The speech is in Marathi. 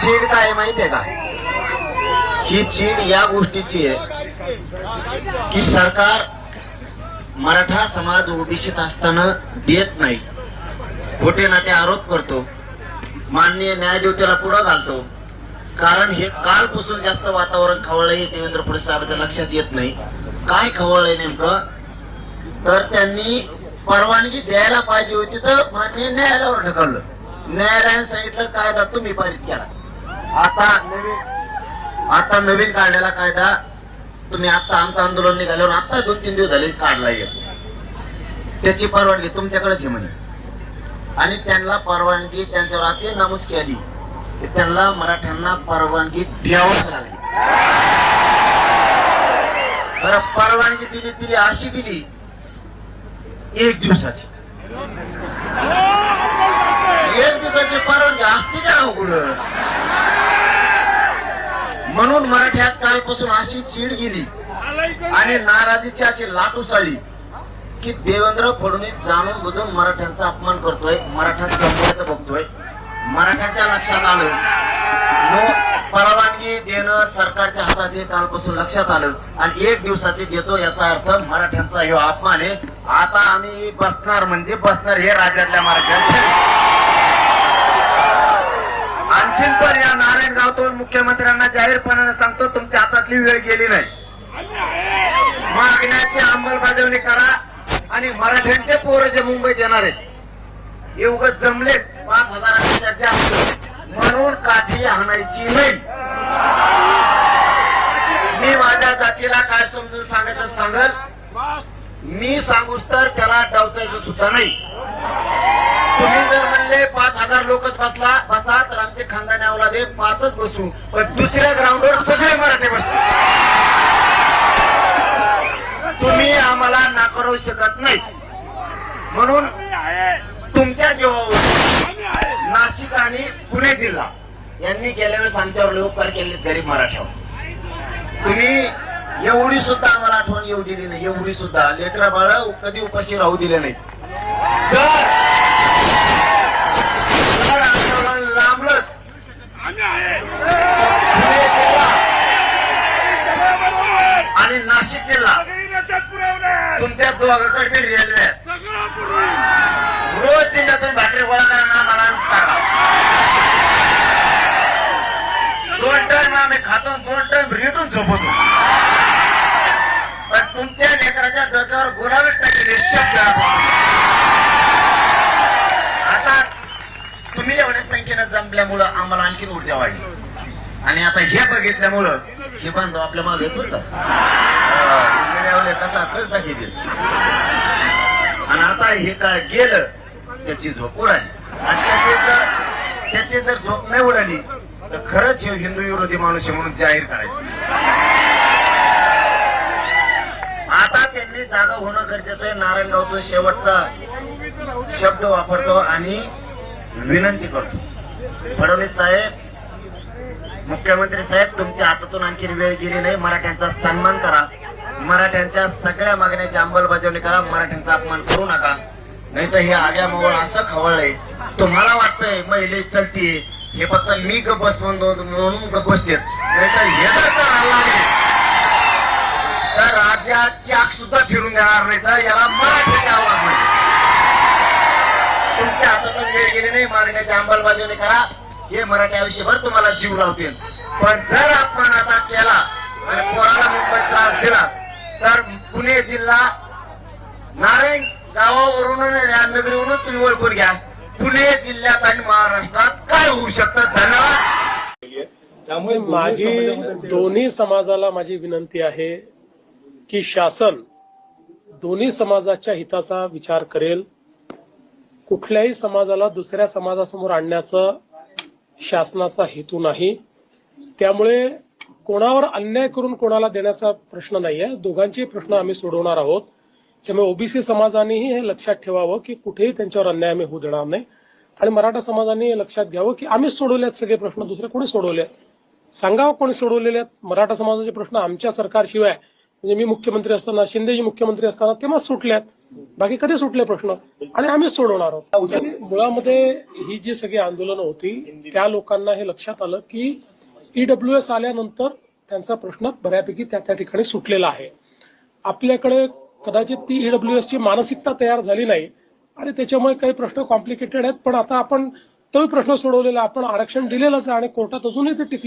चीड काय आहे माहितीये का? ही चीड या गोष्टीची आहे की सरकार मराठा समाज ओबीसीत असताना देत नाही. खोटे नाते आरोप करतो. माननीय न्यायदेवतेला पुढं घालतो. कारण हे कालपासून जास्त वातावरण खवळलंय हे देवेंद्र फडणवीस साहेबांच्या लक्षात येत नाही. काय खवळलंय नेमकं? तर त्यांनी परवानगी द्यायला पाहिजे होती तर मान्य न्यायालयावर ढकललं. न्यायालयाने सांगितलं कायदा तुम्ही पारित केला. आता नवीन आता नवीन काढलेला कायदा तुम्ही आता आमचं आंदोलन निघाल्यावर आता दोन तीन दिवस झाले काढला येतो त्याची परवानगी तुमच्याकडेच आहे म्हणे. आणि त्यांना परवानगी त्यांच्यावर असे नमूद केली की त्यांना मराठ्यांना परवानगी द्यावंच लागली. बरं परवानगी दिली दिली अशी दिली एक दिवसाची. एक दिवसाची परवानगी असते का हो कुठं म्हणून मराठ्यात कालपासून अशी चीड गेली आणि नाराजीची अशी लाट उसळली की देवेंद्र फडणवीस जाणून बुजून मराठ्यांचा अपमान करतोय मराठा संपवायचं बघतोय. मराठ्याच्या लक्षात आलं. नो परवानगी देणं सरकारच्या हातात हे कालपासून लक्षात आलं आणि एक दिवसाचे देतो याचा अर्थ मराठ्यांचा हे अपमान आहे. आता आम्ही बसणार म्हणजे बसणार हे राज्यातल्या मराठ्यांचे. आणखीन पण या नारायणगावतून मुख्यमंत्र्यांना जाहीरपणाने सांगतो तुमच्या हातातली वेळ गेली नाही. मागण्याची अंमलबजावणी करा आणि मराठ्यांचे पोरं जे मुंबईत येणार आहेत हे उगाच जमले पाच हजारांच्या जास्त म्हणून काठी हाणायची नाही. मी माझ्या जातीला काय समजून सांगायचं सांगल? मी सांगूच तर त्याला डावचायचं सुद्धा नाही. तुम्ही जर म्हणले पाच हजार लोकच बसला बसा आमचे खानदानी अवलादे पाचच बसू. पण दुसऱ्या ग्राउंडवर सगळे मराठे बसतील तुम्ही आम्हाला नाकारू शकत नाही. म्हणून तुमच्या जीवावर नाशिक आणि पुणे जिल्हा यांनी गेल्या वेळेस आमच्यावर लोककार उपकार केले गरीब मराठ्यावर. तुम्ही एवढी सुद्धा आम्हाला आठवण येऊ दिली नाही. एवढी सुद्धा लेकरा बाळ कधी उपाशी राहू दिले नाही जर तुमच्या दोघांकडे रेल्वे. रोज जिल्ह्यातून भाकरी गोळा करणार मला दोन टन आम्ही खातो दोन टन रेटून झोपतो. पण तुमच्या लेकराच्या डोक्यावर गुलाबी टाकलेले शब्द आता तुम्ही एवढ्या संख्येनं जमल्यामुळं आम्हाला आणखीन ऊर्जा वाढली. आणि आता हे बघितल्यामुळं हे बांधव आपल्या मागे येत बरं का अं, कसा आणि आता हे काय गेलं त्याची झोप उडाली. आणि त्याची जर त्याची जर झोप नाही उडाली तर खरंच हे हिंदू विरोधी माणूस आहे म्हणून जाहीर करायचं. आता त्यांनी जागा होणं गरजेचं आहे. नारायणगावचा शेवटचा शब्द वापरतो आणि विनंती करतो. फडणवीस साहेब मुख्यमंत्री साहेब तुमच्या हातातून आणखी वेळ गेली नाही. मराठ्यांचा सन्मान करा. मराठ्यांच्या सगळ्या मागण्याची अंमलबजावणी करा. मराठ्यांचा अपमान करू नका. नाही तर हे आग्या मोवळ असं खवळलंय. तुम्हाला वाटतंय महिले चलतीये हे फक्त मी ग बस म्हणून गप बसतेत नाही तर हे तर राज्याची आग सुद्धा फिरून देणार नाही. तर याला मराठीचे आवाज नाही तुमच्या हातातून वेळ गेली नाही. मागण्याची अंमलबजावणी करा. हे मराठी आयुष्यभर तुम्हाला जीव लावतील. पण जर आपण आता केला आणि पोराला मुंबईत त्रास दिला तर पुणे जिल्हा नारायण गावावरून आणि या तुम्ही ओळखून घ्या. पुणे जिल्ह्यात आणि महाराष्ट्रात काय होऊ शकतं? धन्यवाद. त्यामुळे माझी दोन्ही समाजाला माझी विनंती आहे की शासन दोन्ही समाजाच्या हिताचा विचार करेल. कुठल्याही समाजाला दुसऱ्या समाजासमोर आणण्याचं शासनाचा हेतू नाही. त्यामुळे कोणावर अन्याय करून कोणाला देण्याचा प्रश्न नाही आहे दोघांचे प्रश्न आम्ही सोडवणार आहोत. त्यामुळे ओबीसी समाजानेही हे लक्षात ठेवावं की कुठेही त्यांच्यावर अन्याय आम्ही होऊ देणार नाही. आणि मराठा समाजाने हे लक्षात घ्यावं की आम्हीच सोडवले आहेत सगळे प्रश्न दुसरे कोणी सोडवले आहेत सांगावं हो कोणी सोडवलेले आहेत. मराठा समाजाचे प्रश्न आमच्या सरकारशिवाय म्हणजे मी मुख्यमंत्री असताना शिंदेजी मुख्यमंत्री असताना तेव्हाच सुटल्यात बाकी कधी सुटले प्रश्न. आणि आम्हीच सोडवणार आहोत. मुळामध्ये ही जी सगळी आंदोलनं होती त्या लोकांना हे लक्षात आलं की ईडब्ल्यू एस आल्यानंतर त्यांचा प्रश्न बऱ्यापैकी त्या त्या ठिकाणी सुटलेला आहे. आपल्याकडे कदाचित ती ईडब्ल्यू ची मानसिकता तयार झाली नाही आणि त्याच्यामुळे काही प्रश्न कॉम्प्लिकेटेड आहेत पण आता आपण तोही प्रश्न सोडवलेला. आपण आरक्षण दिलेलंच आहे आणि कोर्टात अजूनही ते टिकले